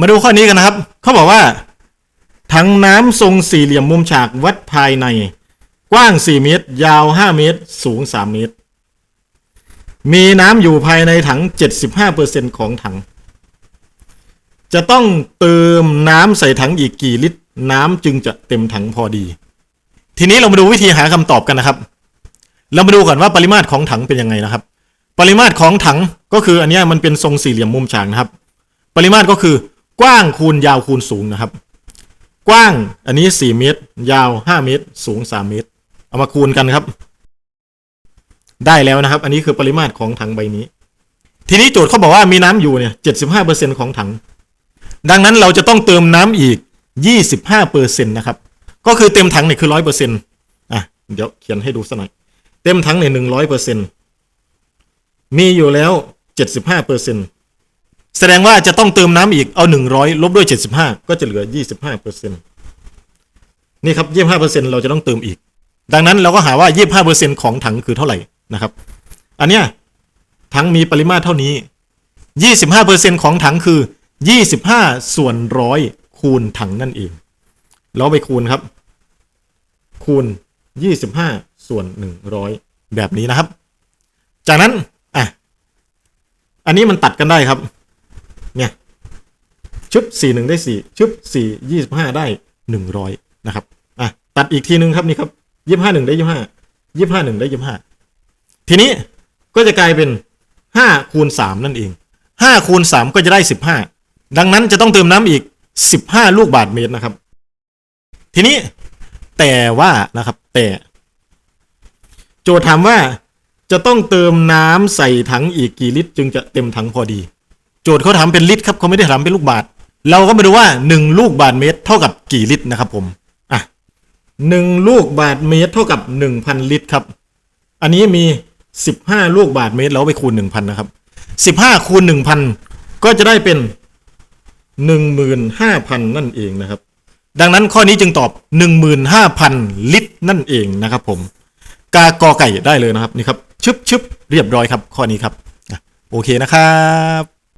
มาดูข้อนี้กันนะครับ เขาบอกว่า ถังน้ำทรงสี่เหลี่ยมมุมฉากวัดภายใน กว้าง 4 เมตร ยาว 5 เมตร สูง 3 เมตร มีน้ำอยู่ภายในถัง 75%ของถัง จะต้องเติมน้ำใส่ถังอีกกี่ลิตร น้ำจึงจะเต็มถังพอดี ทีนี้เรามาดูวิธีหาคำตอบกันนะครับ เรามาดูก่อนว่าปริมาตรของถังเป็นยังไงนะครับ ปริมาตรของถังก็คืออันนี้มันเป็นทรงสี่เหลี่ยมมุมฉากนะครับ ปริมาตรก็คือ กว้างคูณยาวคูณสูงนะครับ กว้างอันนี้ 4 เมตร ยาว 5 เมตร สูง 3 เมตร เอามาคูณกันครับ ได้แล้วนะครับ อันนี้คือปริมาตรของถังใบนี้ ทีนี้โจทย์เขาบอกว่ามีน้ำอยู่เนี่ย75%ของถัง ดังนั้นเราจะต้องเติมน้ำอีก25%นนะครับ ก็คือเต็มถังเนี่ยคือ100%อะเดี๋ยวเขียนให้ดูสักหน่อยเต็มถังเนี่ย100%มีอยู่แล้ว75% แสดงว่าจะต้องเติมน้ำอีกเอา 100 ลบด้วย 75 ก็จะเหลือ 25%นี่ครับ 25%เราจะต้องเติมอีก ดังนั้นเราก็หาว่า 25%ของถังคือเท่าไหร่นะครับ อันเนี้ยถังมีปริมาตรเท่านี้ 25%ของถังคือ 25 ส่วนร้อยคูณถังนั่นเอง เราไปคูณครับ คูณ 25 ส่วน 100 แบบนี้นะครับ จากนั้นอะอันนี้มันตัดกันได้ครับ เนี่ยชุบ4 1 ได้ 4ชุบ4 25 ได้ 100 นะครับอะตัดอีกทีนึงครับนี่ครับ 25 1 ได้ 25 25 1 ได้ 25 ทีนี้ก็จะกลายเป็น 5 คูณ 3 นั่นเอง 5 คูณ 3 ก็จะได้ 15 ดังนั้นจะต้องเติมน้ำอีก 15 ลูกบาทเมตรนะครับ ทีนี้แต่ว่านะครับแต่ โจทย์ถามว่าจะต้องเติมน้ำใส่ถังอีกกี่ลิตร จึงจะเต็มถังพอดี โจทย์เขาถามเป็นลิตรครับเขาไม่ได้ถามเป็นลูกบาท เราก็มาดูว่า 1 ลูกบาทเมตรเท่ากับกี่ลิตรนะครับผมอะหนึ่งลูกบาทเมตรเท่ากับ 1,000 ลิตรครับ อันนี้มี 15 ลูกบาทเมตรเราไปคูณ 1,000 นะครับ 15 คูณ 1,000 ก็จะได้เป็น 15,000 นั่นเองนะครับ ดังนั้นข้อนี้จึงตอบ 15,000 ลิตรนั่นเองนะครับผมกากอไก่ได้เลยนะครับนี่ครับชึบชึบเรียบร้อยครับ ข้อนี้ครับ โอเคนะครับ